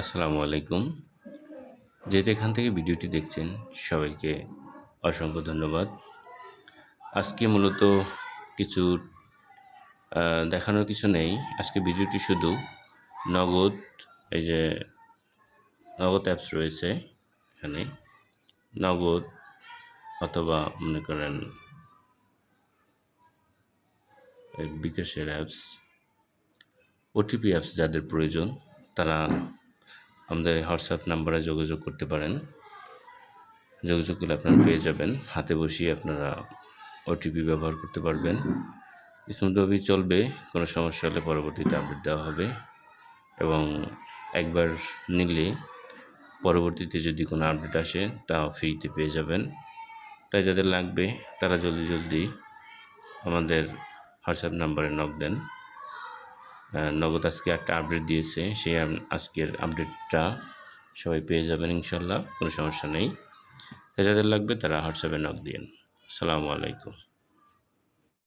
আসসালামু আলাইকুম। যে যেখান থেকে ভিডিওটি দেখছেন, সবাইকে অসংখ্য ধন্যবাদ। আজকে মূলত কিছু দেখানোর কিছু নেই। আজকে ভিডিওটি শুধু নগদ, এই যে নগদ অ্যাপস রয়েছে এখানে। নগদ অথবা মনে করেন বিকাশের অ্যাপস ওটিপি অ্যাপস যাদের প্রয়োজন, তারা আমাদের হোয়াটসঅ্যাপ নাম্বারে যোগাযোগ করতে পারেন। যোগাযোগ করলে আপনারা পেয়ে যাবেন। হাতে বসিয়ে আপনারা ওটিপি ব্যবহার করতে পারবেন। স্মুথভাবেই চলবে, কোনো সমস্যা হলে পরবর্তীতে আপডেট দেওয়া হবে। এবং একবার নিলে পরবর্তীতে যদি কোনো আপডেট আসে তা ফ্রিতে পেয়ে যাবেন। তাই যাদের লাগবে, তারা জলদি জলদি আমাদের হোয়াটসঅ্যাপ নাম্বারে নক দেন। নগদ আজকে একটা আপডেট দিয়েছে। সেই আজকের আপডেটটা সবাই পেয়ে যাবেন ইনশাল্লাহ কোনো সমস্যা নেই। যাদের লাগবে তারা হোয়াটসঅ্যাপে নক দিন আসসালামু আলাইকুম।